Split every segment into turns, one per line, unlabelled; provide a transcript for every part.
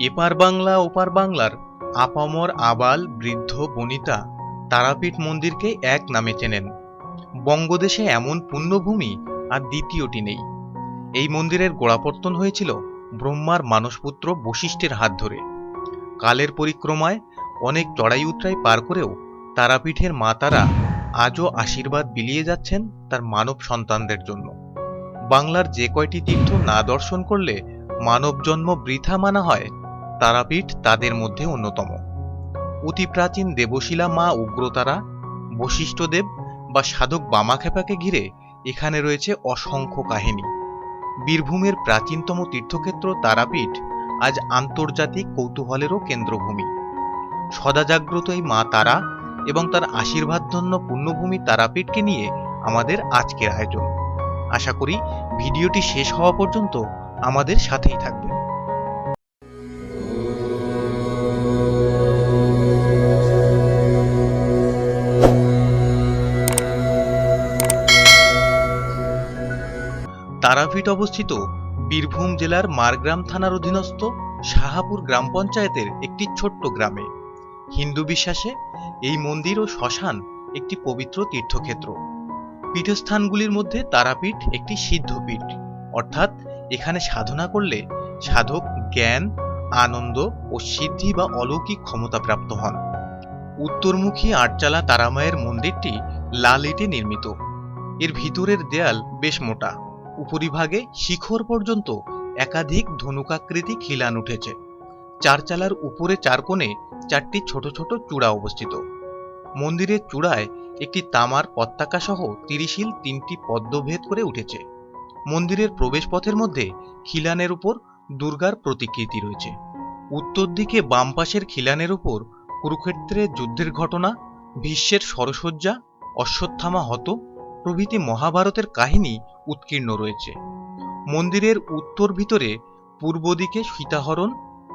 এপার বাংলা, ওপার বাংলার আপামর আবাল, বৃদ্ধ, বনিতা তারাপীঠ মন্দিরকে এক নামে চেনেন। বঙ্গদেশে এমন পুণ্যভূমি আর দ্বিতীয়টি নেই। এই মন্দিরের গোড়াপত্তন হয়েছিল ব্রহ্মার মানসপুত্র বশিষ্ঠের হাত ধরে। কালের পরিক্রমায় অনেক চড়াই উতরাই পার করেও তারাপীঠের মা তারা আজও আশীর্বাদ বিলিয়ে যাচ্ছেন তার মানব সন্তানদের জন্য। বাংলার যে কয়টি তীর্থ না দর্শন করলে মানব জন্ম বৃথা মানা হয় তারাপীঠ তাদের মধ্যে অন্যতম। অতি প্রাচীন দেবশিলা মা উগ্রতারা, বশিষ্ঠদেব বা সাধক বামাখ্যাপাকে ঘিরে এখানে রয়েছে অসংখ্য কাহিনী। বীরভূমের প্রাচীনতম তীর্থক্ষেত্র তারাপীঠ আজ আন্তর্জাতিক কৌতূহলেরও কেন্দ্রভূমি। সদা জাগ্রত এই মা তারা এবং তার আশীর্বাদধন্য পুণ্যভূমি তারাপীঠকে নিয়ে আমাদের আজকের আয়োজন। আশা করি ভিডিওটি শেষ হওয়া পর্যন্ত আমাদের সাথেই থাকবেন। তারাপীঠ অবস্থিত বীরভূম জেলার মারগ্রাম থানার অধীনস্থ শাহাপুর গ্রাম পঞ্চায়েতের একটি ছোট্ট গ্রামে। হিন্দু বিশ্বাসে এই মন্দির ও শ্মশান একটি পবিত্র তীর্থক্ষেত্র। পীঠস্থানগুলির মধ্যে তারাপীঠ একটি সিদ্ধপীঠ। অর্থাৎ এখানে সাধনা করলে সাধক জ্ঞান, আনন্দ ও সিদ্ধি বা অলৌকিক ক্ষমতা প্রাপ্ত হন। উত্তরমুখী আটচালা তারামায়ের মন্দিরটি লাল ইটে নির্মিত। এর ভিতরের দেয়াল বেশ মোটা। উপরিভাগে শিখর পর্যন্ত একাধিক ধনুকাকৃতি খিলান উঠেছে। চারচালার উপরে চার কোণে চারটি ছোট ছোট চূড়া অবস্থিত। মন্দিরের চূড়ায় একটি তামার পত্তাকা সহ তিরিশিল তিনটি পদ্মভেদ করে উঠেছে। মন্দিরের প্রবেশপথের মধ্যে খিলানের উপর দুর্গার প্রতিকৃতি রয়েছে। উত্তর দিকে বাম পাশের খিলানের উপর কুরুক্ষেত্রের যুদ্ধের ঘটনা ভীষ্মের সরসজ্জা, অশ্বত্থামা হত প্রভৃতি মহাভারতের কাহিনী উৎকীর্ণ রয়েছে। মন্দিরের উত্তর ভিতরে পূর্ব দিকে সীতাহরণ,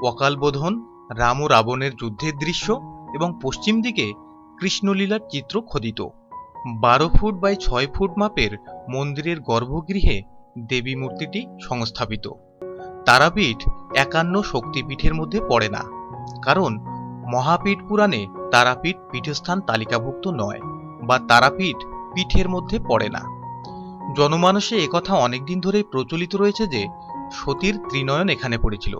অকালবোধন রাম ও রাবণের যুদ্ধের দৃশ্য এবং পশ্চিম দিকে কৃষ্ণলীলার চিত্র খোদিত। বারো ফুট বাই ছয় ফুট মাপের মন্দিরের গর্ভগৃহে দেবী মূর্তিটি সংস্থাপিত। তারাপীঠ একান্ন শক্তিপীঠের মধ্যে পড়ে না, কারণ মহাপীঠ পুরাণে তারাপীঠ পীঠস্থান তালিকাভুক্ত নয় বা তারাপীঠ পীঠের মধ্যে পড়ে না। জনমানসে একথা অনেকদিন ধরেই প্রচলিত রয়েছে যে, সতীর ত্রিনয়ন এখানে পড়েছিল।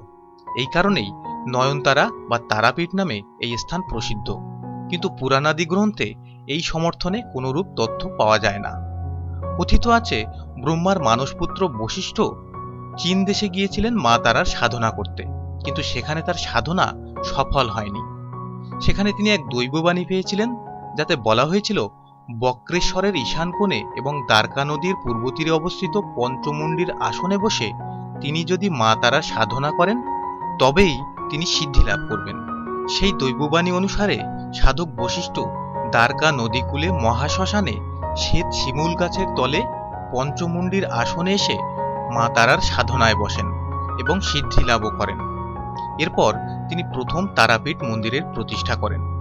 এই কারণেই নয়নতারা বা তারাপীঠ নামে এই স্থান প্রসিদ্ধ। কিন্তু পুরাণাদি গ্রন্থে এই সমর্থনে কোনরূপ তথ্য পাওয়া যায় না। কথিত আছে, ব্রহ্মার মানসপুত্র বশিষ্ঠ চীন দেশে গিয়েছিলেন মা তারার সাধনা করতে। কিন্তু সেখানে তার সাধনা সফল হয়নি। সেখানে তিনি এক দৈববাণী পেয়েছিলেন, যাতে বলা হয়েছিল বক্রেশ্বরের ঈশান কোণে এবং দ্বারকা নদীর পূর্ব তীরে অবস্থিত পঞ্চমুণ্ডির আসনে বসে তিনি যদি মা তারা সাধনা করেন, তবেই তিনি সিদ্ধি লাভ করবেন। সেই দৈববাণী অনুসারে সাধক বশিষ্ঠ দ্বারকা নদীকূলে মহাশ্মশানে শ্বেত শিমুল গাছের তলে পঞ্চমুণ্ডির আসনে এসে মা তারার সাধনায় বসেন এবং সিদ্ধি লাভও করেন। এরপর তিনি প্রথম তারাপীঠ মন্দিরের প্রতিষ্ঠা করেন।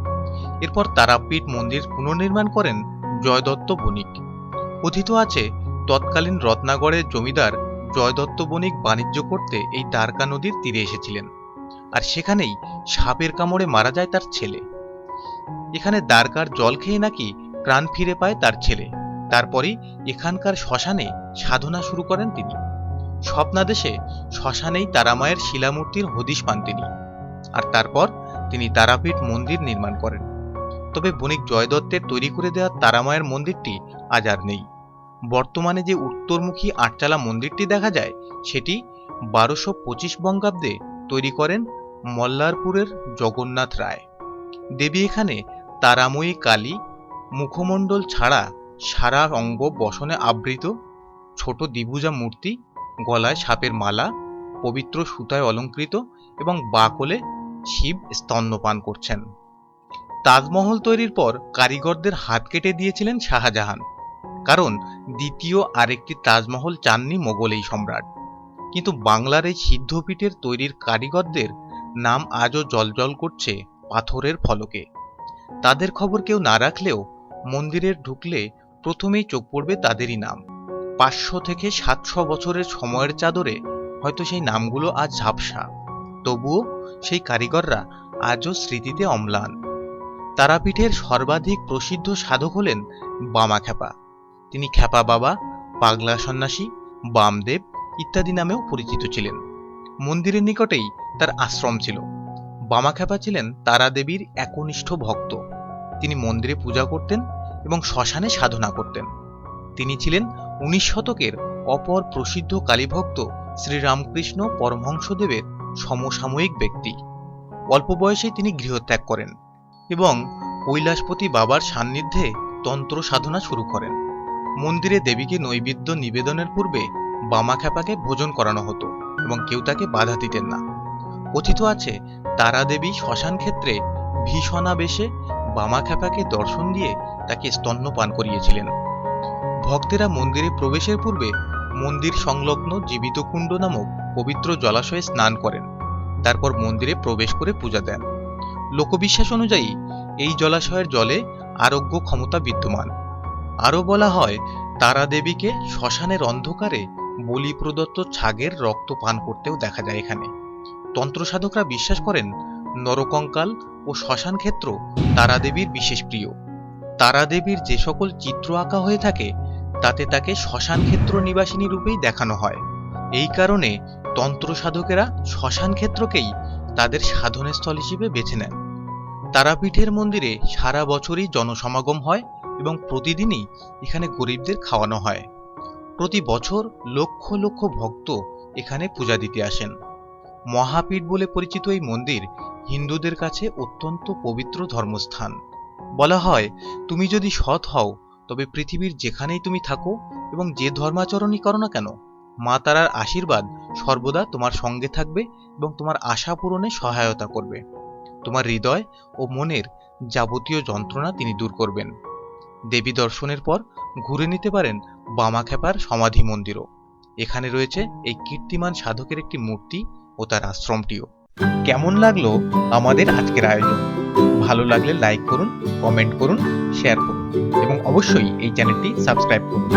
এরপর তারাপীঠ মন্দির পুনর্নির্মাণ করেন জয়দত্ত বণিক। কথিত আছে, তৎকালীন রত্নাগড়ের জমিদার জয়দত্ত বণিক বাণিজ্য করতে এই দ্বারকা নদীর তীরে এসেছিলেন আর সেখানেই সাপের কামড়ে মারা যায় তার ছেলে। এখানে দ্বারকার জল খেয়ে নাকি প্রাণ ফিরে পায় তার ছেলে। তারপরই এখানকার শ্মশানে সাধনা শুরু করেন তিনি। স্বপ্নাদেশে শ্মশানেই তারামায়ের শিলামূর্তির হদিশ পান তিনি। আর তারপর তিনি তারাপীঠ মন্দির নির্মাণ করেন। তবে বণিক জয়দত্তের তৈরি করে দেওয়া তারামায়ের মন্দিরটি আজ আর নেই। বর্তমানে যে উত্তরমুখী আটচালা মন্দিরটি দেখা যায়, সেটি বারোশো পঁচিশ বঙ্গাব্দে তৈরি করেন মল্লারপুরের জগন্নাথ রায়। দেবী এখানে তারাময়ী কালী, মুখমণ্ডল ছাড়া সারা অঙ্গ বসনে আবৃত, ছোট দ্বিভুজা মূর্তি, গলায় সাপের মালা, পবিত্র সুতায় অলঙ্কৃত এবং বাকলে শিব স্তন্যপান করছেন। তাজমহল তৈরির পর কারিগরদের হাত কেটে দিয়েছিলেন শাহজাহান। কারণ দ্বিতীয় আরেকটি তাজমহল চাননি মোগল এই সম্রাট। কিন্তু বাংলার এই সিদ্ধপীঠের তৈরির কারিগরদের নাম আজও জলজল করছে পাথরের ফলকে। তাদের খবর কেউ না রাখলেও মন্দিরের ঢুকলে প্রথমেই চোখ পড়বে তাদেরই নাম। পাঁচশো থেকে সাতশো বছরের সময়ের চাদরে হয়তো সেই নামগুলো আজ ঝাপসা। তবুও সেই কারিগররা আজও স্মৃতিতে অম্লান। তারাপীঠের সর্বাধিক প্রসিদ্ধ সাধক হলেন বামা খ্যাপা তিনি খ্যাপা বাবা, পাগলা সন্ন্যাসী, বামদেব ইত্যাদি নামেও পরিচিত ছিলেন। মন্দিরের নিকটেই তার আশ্রম ছিল। বামা খ্যাপা ছিলেন তারা দেবীর একনিষ্ঠ ভক্ত। তিনি মন্দিরে পূজা করতেন এবং শ্মশানে সাধনা করতেন। তিনি ছিলেন উনিশ শতকের অপর প্রসিদ্ধ কালীভক্ত শ্রীরামকৃষ্ণ পরমহংসদেবের সমসাময়িক ব্যক্তি। অল্প বয়সেই তিনি গৃহত্যাগ করেন। এবং কৈলাসপতি বাবার সান্নিধ্যে তন্ত্র সাধনা শুরু করেন। মন্দিরে দেবীকে নৈবেদ্য নিবেদনের পূর্বে বামা খ্যাপাকে ভোজন করানো হতো এবং কেউ তাকে বাধা দিতেন না। কথিত আছে তারা দেবী শ্মশান ক্ষেত্রে ভীষণাবেশে বামা খ্যাপাকে দর্শন দিয়ে তাকে স্তন্যপান করিয়েছিলেন। ভক্তেরা মন্দিরে প্রবেশের পূর্বে মন্দির সংলগ্ন জীবিত কুণ্ড নামক পবিত্র জলাশয়ে স্নান করেন। তারপর মন্দিরে প্রবেশ করে পূজা দেন। লোকবিশ্বাস অনুযায়ী এই জলাশয়ের জলে আরোগ্য ক্ষমতা বিদ্যমান। আরও বলা হয় তারা দেবীকে শ্মশানের অন্ধকারে বলি প্রদত্ত ছাগের রক্ত পান করতেও দেখা যায় এখানে। তন্ত্রসাধকরা বিশ্বাস করেন, নরকঙ্কাল ও শ্মশান ক্ষেত্র তারা দেবীর বিশেষ প্রিয়। তারা দেবীর যে সকল চিত্র আঁকা হয়ে থাকে, তাতে তাকে শ্মশান ক্ষেত্র নিবাসিনী রূপেই দেখানো হয়। এই কারণে তন্ত্র সাধকেরা শ্মশান ক্ষেত্রকেই তাদের সাধনস্থল হিসেবে বেছে নেন। তারাপীঠের মন্দিরে সারা বছরই জনসমাগম হয় এবং প্রতিদিনই এখানে গরিবদের খাওয়ানো হয়। প্রতি বছর লক্ষ লক্ষ ভক্ত এখানে পূজা দিতে আসেন। মহাপীঠ বলে পরিচিত এই মন্দির হিন্দুদের কাছে অত্যন্ত পবিত্র ধর্মস্থান। বলা হয়, তুমি যদি সৎ হও, তবে পৃথিবীর যেখানেই তুমি থাকো এবং যে ধর্মাচরণই করো না কেন, মা তারার আশীর্বাদ সর্বদা তোমার সঙ্গে থাকবে এবং তোমার আশা পূরণে সহায়তা করবে। তোমার হৃদয় ও মনের যাবতীয় যন্ত্রণা তিনি দূর করবেন। দেবী দর্শনের পর ঘুরে নিতে পারেন বামাখ্যাপার সমাধি মন্দিরও। এখানে রয়েছে এই কীর্তিমান সাধকের একটি মূর্তি ও তার আশ্রমটিও। কেমন লাগল আমাদের আজকের আয়োজন? ভালো লাগলে লাইক করুন কমেন্ট করুন শেয়ার করুন এবং অবশ্যই এই চ্যানেলটি সাবস্ক্রাইব করুন।